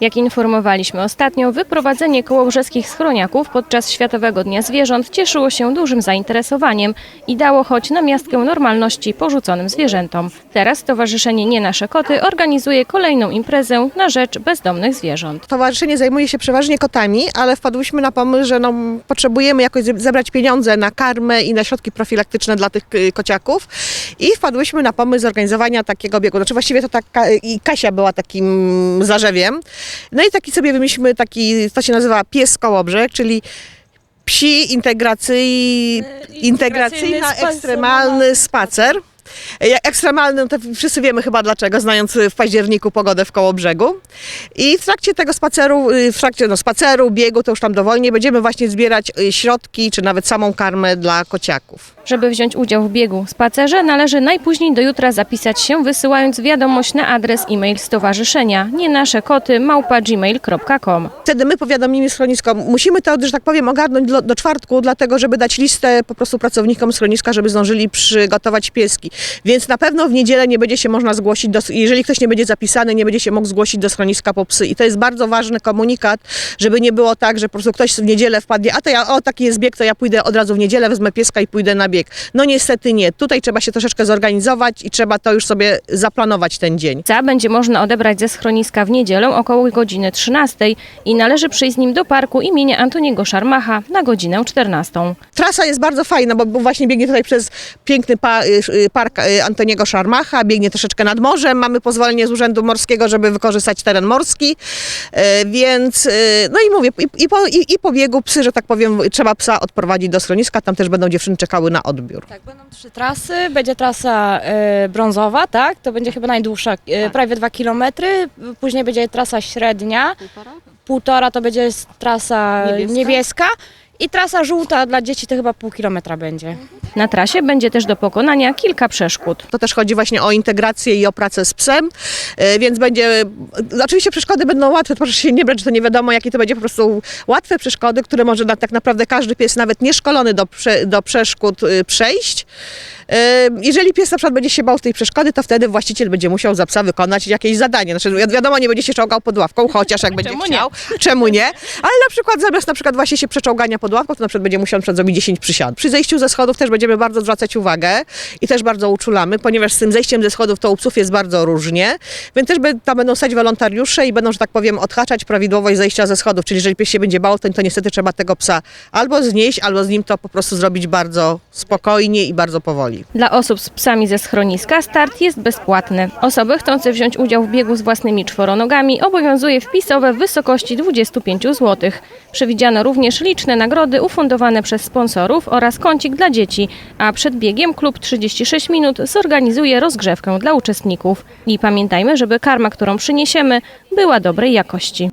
Jak informowaliśmy ostatnio, wyprowadzenie kołobrzeskich schroniaków podczas Światowego Dnia Zwierząt cieszyło się dużym zainteresowaniem i dało choć na miastkę normalności porzuconym zwierzętom. Teraz Stowarzyszenie Nie Nasze Koty organizuje kolejną imprezę na rzecz bezdomnych zwierząt. Towarzyszenie zajmuje się przeważnie kotami, ale wpadłyśmy na pomysł, że no, potrzebujemy jakoś ze- zebrać pieniądze na karmę i na środki profilaktyczne dla tych y, kociaków i wpadłyśmy na pomysł zorganizowania takiego biegu. Znaczy właściwie to taka, i Kasia była takim zarzewiem. No i taki sobie wymyślimy taki, to się nazywa pies kołobrzeg, czyli psi integracyj, integracyjna, spacer. ekstremalny spacer. Jak Ekstremalny, no to wszyscy wiemy chyba dlaczego, znając w październiku pogodę w Kołobrzegu. I w trakcie tego spaceru, y, w trakcie no, spaceru, biegu, to już tam dowolnie, będziemy właśnie zbierać y, środki, czy nawet samą karmę dla kociaków. Żeby wziąć udział w biegu spacerze, należy najpóźniej do jutra zapisać się, wysyłając wiadomość na adres e-mail stowarzyszenia nie nasze koty małpa gmail.com. Wtedy my powiadomimy schronisko. Musimy to, że tak powiem, ogarnąć do, do czwartku, dlatego żeby dać listę po prostu pracownikom schroniska, żeby zdążyli przygotować pieski. Więc na pewno w niedzielę nie będzie się można zgłosić, do, jeżeli ktoś nie będzie zapisany, nie będzie się mógł zgłosić do schroniska po psy. I to jest bardzo ważny komunikat, żeby nie było tak, że po prostu ktoś w niedzielę wpadnie, a to ja, o taki jest bieg, to ja pójdę od razu w niedzielę, wezmę pieska i pójdę na bieg. No niestety nie. Tutaj trzeba się troszeczkę zorganizować i trzeba to już sobie zaplanować ten dzień. Psa będzie można odebrać ze schroniska w niedzielę około godziny 13 i należy przyjść z nim do parku imienia Antoniego Szarmacha na godzinę 14. Trasa jest bardzo fajna, bo, właśnie biegnie tutaj przez piękny y, y, park y, Antoniego Szarmacha, biegnie troszeczkę nad morzem, mamy pozwolenie z Urzędu Morskiego, żeby wykorzystać teren morski, y, więc y, no i mówię, i, i, po, i, i po biegu psy, że tak powiem, trzeba psa odprowadzić do schroniska, tam też będą dziewczyny czekały na odbiór. Tak, będą trzy trasy. Będzie trasa e, brązowa, tak? To będzie chyba najdłuższa, e, prawie dwa kilometry. Później będzie trasa średnia. Półtora. to będzie trasa Niebieska? niebieska. I trasa żółta dla dzieci to chyba pół kilometra będzie. Na trasie będzie też do pokonania kilka przeszkód. To też chodzi właśnie o integrację i o pracę z psem, e, więc będzie, oczywiście przeszkody będą łatwe, proszę się nie brać, że to nie wiadomo jakie to będzie po prostu łatwe przeszkody, które może na, tak naprawdę każdy pies, nawet nieszkolony do, prze, do przeszkód y, przejść. Jeżeli pies na przykład będzie się bał tej przeszkody, to wtedy właściciel będzie musiał za psa wykonać jakieś zadanie. Znaczy, wi- wiadomo, nie będzie się czołgał pod ławką, chociaż jak będzie Czemu nie? chciał. Czemu nie? Ale na przykład zamiast na przykład właśnie się przeczołgania pod ławką, to na przykład będzie musiał na przykład zrobić 10 przysiad. Przy zejściu ze schodów też będziemy bardzo zwracać uwagę i też bardzo uczulamy, ponieważ z tym zejściem ze schodów to u psów jest bardzo różnie, więc też tam będą stać wolontariusze i będą, że tak powiem, odhaczać prawidłowość zejścia ze schodów, czyli jeżeli pies się będzie bał, to, to niestety trzeba tego psa albo znieść, albo z nim to po prostu zrobić bardzo spokojnie i bardzo powoli. Dla osób z psami ze schroniska start jest bezpłatny. Osoby chcące wziąć udział w biegu z własnymi czworonogami obowiązuje wpisowe w wysokości 25 zł. Przewidziano również liczne nagrody ufundowane przez sponsorów oraz kącik dla dzieci, a przed biegiem klub 36 minut zorganizuje rozgrzewkę dla uczestników. I pamiętajmy, żeby karma, którą przyniesiemy, była dobrej jakości.